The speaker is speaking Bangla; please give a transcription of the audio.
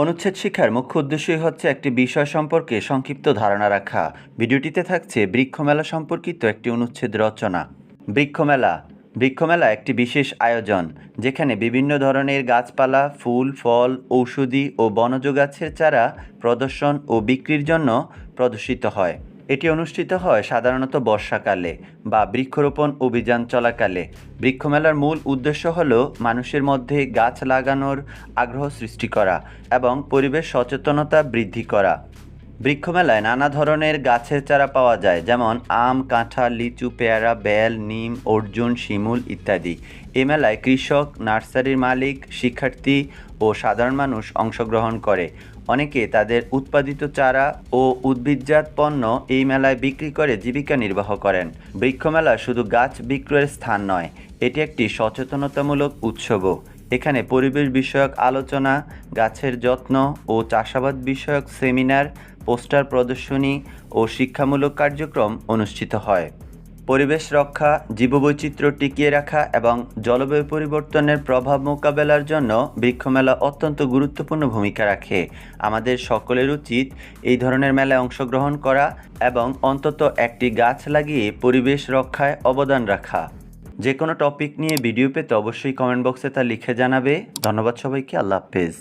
অনুচ্ছেদ শিক্ষার মুখ্য উদ্দেশ্যই হচ্ছে একটি বিষয় সম্পর্কে সংক্ষিপ্ত ধারণা রাখা। ভিডিওটিতে থাকছে বৃক্ষমেলা সম্পর্কিত একটি অনুচ্ছেদ রচনা। বৃক্ষমেলা। বৃক্ষমেলা একটি বিশেষ আয়োজন, যেখানে বিভিন্ন ধরনের গাছপালা, ফুল, ফল, ঔষধি ও বনজ গাছের চারা প্রদর্শন ও বিক্রির জন্য প্রদর্শিত হয়। এটি অনুষ্ঠিত হয় সাধারণত বর্ষাকালে বা বৃক্ষরোপণ অভিযান চলাকালে। বৃক্ষমেলার মূল উদ্দেশ্য হল মানুষের মধ্যে গাছ লাগানোর আগ্রহ সৃষ্টি করা এবং পরিবেশ সচেতনতা বৃদ্ধি করা। বৃক্ষমেলায় নানা ধরনের গাছের চারা পাওয়া যায়, যেমন আম, কাঁঠাল, লিচু, পেয়ারা, বেল, নিম, অর্জুন, শিমুল ইত্যাদি। এ মেলায় কৃষক, নার্সারির মালিক, শিক্ষার্থী ও সাধারণ মানুষ অংশগ্রহণ করে। অনেকে তাদের উৎপাদিত চারা ও উদ্ভিদজাত পণ্য এই মেলায় বিক্রি করে জীবিকা নির্বাহ করেন। বৃক্ষমেলা শুধু গাছ বিক্রয়ের স্থান নয়, এটি একটি সচেতনতামূলক উৎসবও। এখানে পরিবেশ বিষয়ক আলোচনা, গাছের যত্ন ও চাষাবাদ বিষয়ক সেমিনার, পোস্টার প্রদর্শনী ও শিক্ষামূলক কার্যক্রম অনুষ্ঠিত হয়। পরিবেশ রক্ষা, জীববৈচিত্র্য টিকিয়ে রাখা এবং জলবায়ু পরিবর্তনের প্রভাব মোকাবেলার জন্য বৃক্ষমেলা অত্যন্ত গুরুত্বপূর্ণ ভূমিকা রাখে। আমাদের সকলের উচিত এই ধরনের মেলায় অংশগ্রহণ করা এবং অন্তত একটি গাছ লাগিয়ে পরিবেশ রক্ষায় অবদান রাখা। যে কোনো টপিক নিয়ে ভিডিও পেতে অবশ্যই কমেন্ট বক্সে তা লিখে জানাবে। ধন্যবাদ সবাইকে, আল্লাহ হাফেজ।